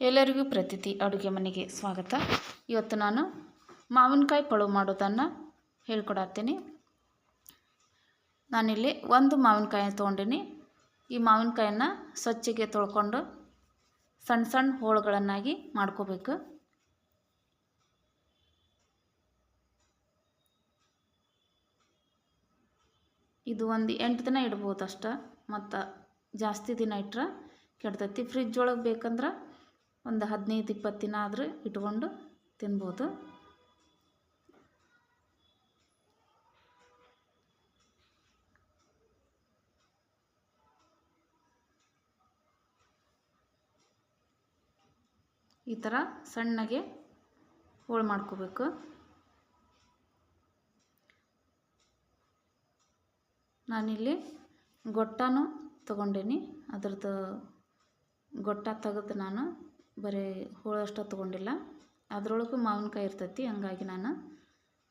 ಎಲ್ಲರಿಗೂ ಪ್ರತಿತಿ ಅಡುಗೆ ಮನೆಗೆ ಸ್ವಾಗತ. ಇವತ್ತು ನಾನು ಮಾವಿನಕಾಯಿ ಪಳು ಮಾಡೋದನ್ನು ಹೇಳ್ಕೊಡತ್ತೀನಿ ನಾನಿಲ್ಲಿ ಒಂದು ಮಾವಿನಕಾಯಿ ತೊಗೊಂಡಿನಿ. ಈ ಮಾವಿನಕಾಯನ್ನು ಸ್ವಚ್ಛಗೆ ತೊಳ್ಕೊಂಡು ಸಣ್ಣ ಸಣ್ಣ ಹೋಳುಗಳನ್ನಾಗಿ ಮಾಡ್ಕೋಬೇಕು. ಇದು ಒಂದು ಎಂಟು ದಿನ ಇಡ್ಬೋದು ಅಷ್ಟೆ ಮತ್ತು ಜಾಸ್ತಿ ದಿನ ಇಟ್ರೆ ಕೆಡ್ತೈತಿ. ಫ್ರಿಜ್ ಒಳಗೆ ಬೇಕಂದ್ರೆ ಒಂದು ಹದಿನೈದು ಇಪ್ಪತ್ತು ದಿನ ಆದರೂ ಇಟ್ಕೊಂಡು ತಿನ್ಬೋದು. ಈ ಥರ ಸಣ್ಣಗೆ ಹೋಳು ಮಾಡ್ಕೋಬೇಕು. ನಾನಿಲ್ಲಿ ಗೊಟ್ಟನೂ ತೊಗೊಂಡೀನಿ. ಅದ್ರದ್ದು ಗೊಟ್ಟ ತೆಗೆದು ನಾನು ಬರೀ ಹೋಳಷ್ಟು ತೊಗೊಂಡಿಲ್ಲ. ಅದರೊಳಗೂ ಮಾವಿನಕಾಯಿ ಇರ್ತೈತಿ, ಹಂಗಾಗಿ ನಾನು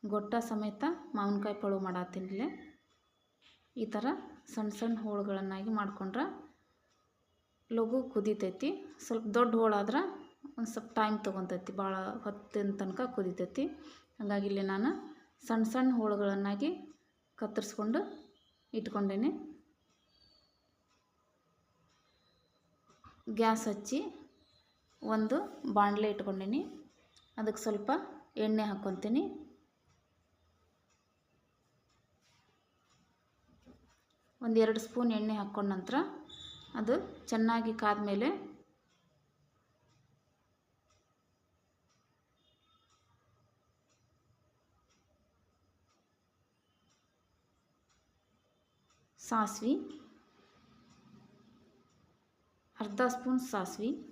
ಗೊಟ್ಟ ಸಮೇತ ಮಾವಿನಕಾಯಿ ಪಳು ಮಾಡತ್ತೀನಿ ಈ ಥರ ಸಣ್ಣ ಸಣ್ಣ ಹೋಳುಗಳನ್ನಾಗಿ ಮಾಡಿಕೊಂಡ್ರೆ ಲಘು ಕುದಿತೈತಿ. ಸ್ವಲ್ಪ ದೊಡ್ಡ ಹೋಳಾದ್ರೆ ಒಂದು ಸ್ವಲ್ಪ ಟೈಮ್ ತೊಗೊತೈತಿ ಭಾಳ ಹೊತ್ತಿನ ತನಕ ಕುದಿತೈತಿ. ಹಾಗಾಗಿ ಇಲ್ಲಿ ನಾನು ಸಣ್ಣ ಸಣ್ಣ ಹೋಳುಗಳನ್ನಾಗಿ ಕತ್ತರಿಸ್ಕೊಂಡು ಇಟ್ಕೊಂಡೇನೆ. ಗ್ಯಾಸ್ ಹಚ್ಚಿ ಒಂದು ಬಾಣಲೆ ಇಟ್ಕೊಂಡೀನಿ. ಅದಕ್ಕೆ ಸ್ವಲ್ಪ ಎಣ್ಣೆ ಹಾಕ್ಕೊತೀನಿ. ಒಂದು ಎರಡು ಸ್ಪೂನ್ ಎಣ್ಣೆ ಹಾಕ್ಕೊಂಡ ನಂತರ ಅದು ಚೆನ್ನಾಗಿ ಕಾದ್ಮೇಲೆ ಸಾಸಿವೆ, ಅರ್ಧ ಸ್ಪೂನ್ ಸಾಸಿವೆ.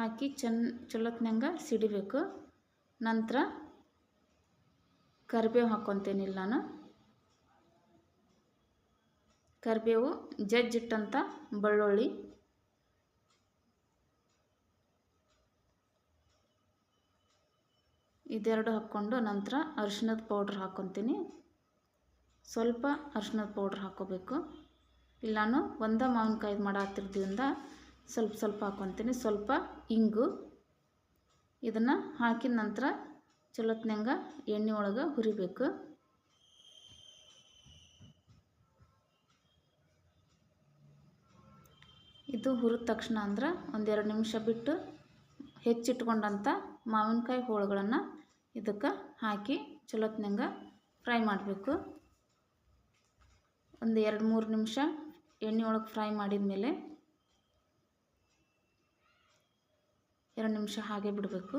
ಹಾಕಿ ಚೆನ್ನ ಚಲೋತ್ನಂಗೆ ಸಿಡಿಬೇಕು. ನಂತರ ಕರಿಬೇವು ಹಾಕ್ಕೊತೇನಿಲ್ಲ ನಾನು. ಕರಿಬೇವು ಜಜ್ಜಿಟ್ಟಂಥ ಬೆಳ್ಳುಳ್ಳಿ. ಇದೆರಡು ಹಾಕ್ಕೊಂಡು ನಂತರ ಅರ್ಶಿಣದ ಪೌಡ್ರ್ ಹಾಕ್ಕೊತೀನಿ ಸ್ವಲ್ಪ ಅರ್ಶಿಣದ ಪೌಡ್ರ್ ಹಾಕ್ಕೋಬೇಕು ಇಲ್ಲಾನು ಒಂದೇ ಮಾವಿನಕಾಯಿ ಮಾಡತ್ತಿರೋದ್ರಿಂದ ಸ್ವಲ್ಪ ಸ್ವಲ್ಪ ಹಾಕೊತೀನಿ. ಸ್ವಲ್ಪ ಇಂಗು. ಇದನ್ನು ಹಾಕಿದ ನಂತರ ಚಲೋತ್ನಂಗ ಎಣ್ಣೆ ಒಳಗೆ ಹುರಿಬೇಕು. ಇದು ಹುರಿದ ತಕ್ಷಣ ಅಂದ್ರೆ ಒಂದೆರಡು ನಿಮಿಷ ಬಿಟ್ಟು ಹೆಚ್ಚಿಟ್ಕೊಂಡಂಥ ಮಾವಿನಕಾಯಿ ಹೋಳುಗಳನ್ನು ಇದಕ್ಕೆ ಹಾಕಿ ಚಲೋತ್ನಂಗ ಫ್ರೈ ಮಾಡಬೇಕು. ಒಂದು ಎರಡು ಮೂರು ನಿಮಿಷ ಎಣ್ಣೆ ಒಳಗೆ ಫ್ರೈ ಮಾಡಿದ ಮೇಲೆ ಎರಡು ನಿಮಿಷ ಹಾಗೆ ಬಿಡಬೇಕು.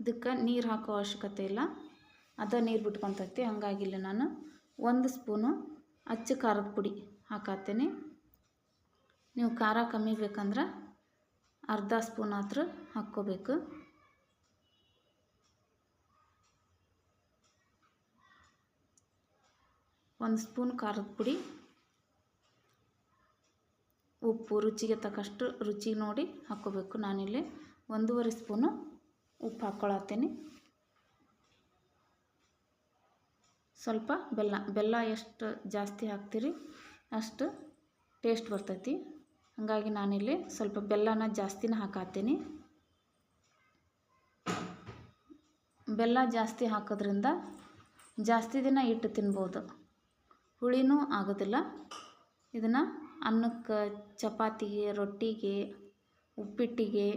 ಇದಕ್ಕೆ ನೀರು ಹಾಕೋ ಅವಶ್ಯಕತೆ ಇಲ್ಲ. ಅದ ನೀರು ಬಿಟ್ಕೊತೈತಿ ಹಾಗಾಗಿಲ್ಲ ನಾನು. ಒಂದು ಸ್ಪೂನು ಅಚ್ಚ ಖಾರದ ಪುಡಿ ಹಾಕತ್ತೇನೆ. ನೀವು ಖಾರ ಕಮ್ಮಿ ಬೇಕಂದ್ರೆ ಅರ್ಧ ಸ್ಪೂನ್ ಆದರೂ ಹಾಕ್ಕೋಬೇಕು. ಒಂದು ಸ್ಪೂನ್ ಖಾರದ ಪುಡಿ, ಉಪ್ಪು, ರುಚಿಗೆ ತಕ್ಕಷ್ಟು ರುಚಿ ನೋಡಿ ಹಾಕ್ಕೋಬೇಕು. ನಾನಿಲ್ಲಿ ಒಂದೂವರೆ ಸ್ಪೂನು ಉಪ್ಪು ಹಾಕ್ಕೊಳತ್ತೀನಿ. ಸ್ವಲ್ಪ ಬೆಲ್ಲ ಬೆಲ್ಲ ಎಷ್ಟು ಜಾಸ್ತಿ ಹಾಕ್ತೀರಿ ಅಷ್ಟು ಟೇಸ್ಟ್ ಬರ್ತೈತಿ. ಹಾಗಾಗಿ ನಾನಿಲ್ಲಿ ಸ್ವಲ್ಪ ಬೆಲ್ಲನ ಜಾಸ್ತಿನ ಹಾಕಾತೀನಿ ಬೆಲ್ಲ ಜಾಸ್ತಿ ಹಾಕೋದ್ರಿಂದ ಜಾಸ್ತಿ ದಿನ ಇಟ್ಟು ತಿನ್ಬೋದು. ಹುಳಿನೂ ಆಗೋದಿಲ್ಲ. ಇದನ್ನು ಅನ್ನಕ್ಕೆ, ಚಪಾತಿಗೆ, ರೊಟ್ಟಿಗೆ, ಉಪ್ಪಿಟ್ಟಿಗೆ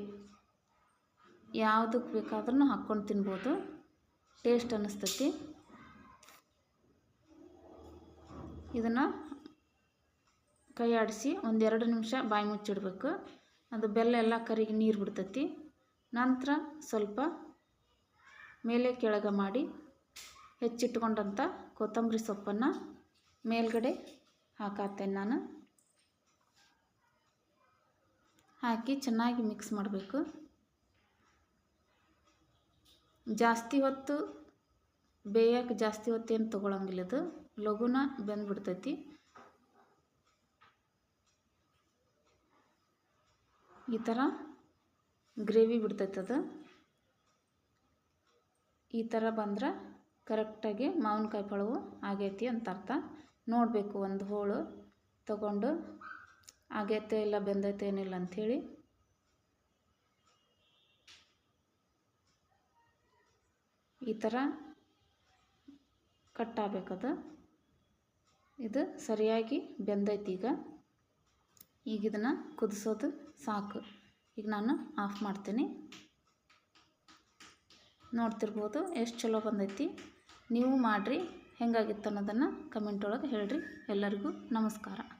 ಯಾವುದಕ್ಕೆ ಬೇಕಾದ್ರೂ ಹಾಕ್ಕೊಂಡು ತಿನ್ಬೋದು. ಟೇಸ್ಟ್ ಅನ್ನಿಸ್ತೈತಿ. ಇದನ್ನು ಕೈ ಆಡಿಸಿ ಒಂದೆರಡು ನಿಮಿಷ ಬಾಯಿ ಮುಚ್ಚಿಡ್ಬೇಕು. ಅದು ಬೆಲ್ಲ ಎಲ್ಲ ಕರಿಗೆ ನೀರು ಬಿಡ್ತೈತಿ. ನಂತರ ಸ್ವಲ್ಪ ಮೇಲೆ ಕೆಳಗೆ ಮಾಡಿ ಹೆಚ್ಚಿಟ್ಕೊಂಡಂಥ ಕೊತ್ತಂಬರಿ ಸೊಪ್ಪನ್ನು ಮೇಲ್ಗಡೆ ಹಾಕತ್ತೇನೆ ನಾನು. ಹಾಕಿ ಚೆನ್ನಾಗಿ ಮಿಕ್ಸ್ ಮಾಡಬೇಕು. ಜಾಸ್ತಿ ಹೊತ್ತು ಬೇಯಕ್ಕೆ ಜಾಸ್ತಿ ಹೊತ್ತೇನು ತೊಗೊಳಂಗಿಲ್ಲ ಅದು. ಲಘುನ ಬೆಂದ್ಬಿಡ್ತೈತಿ. ಈ ಥರ ಗ್ರೇವಿ ಬಿಡ್ತೈತೆ ಅದು. ಈ ಥರ ಬಂದ್ರೆ ಕರೆಕ್ಟಾಗಿ ಮಾವಿನಕಾಯಿ ಪಳವು ಆಗೈತಿ ಅಂತ ಅರ್ಥ. ನೋಡಬೇಕು ಒಂದು ಹೋಳು ತಗೊಂಡು ಆಗೈತೆ ಇಲ್ಲ, ಬೆಂದೈತೆ ಏನಿಲ್ಲ ಅಂಥೇಳಿ. ಈ ಥರ ಕಟ್ಟಾಗಬೇಕದು. ಇದು ಸರಿಯಾಗಿ ಬೆಂದೈತಿ ಈಗ. ಈಗ ಇದನ್ನು ಕುದಿಸೋದು ಸಾಕು. ಈಗ ನಾನು ಆಫ್ ಮಾಡ್ತೀನಿ. ನೋಡ್ತಿರ್ಬೋದು ಎಷ್ಟು ಚಲೋ ಬಂದೈತಿ. ನೀವು ಮಾಡಿರಿ. ಹೆಂಗಾಗಿತ್ತು ಅನ್ನೋದನ್ನು ಕಮೆಂಟ್ ಒಳಗೆ ಹೇಳ್ರಿ. ಎಲ್ಲರಿಗೂ ನಮಸ್ಕಾರ.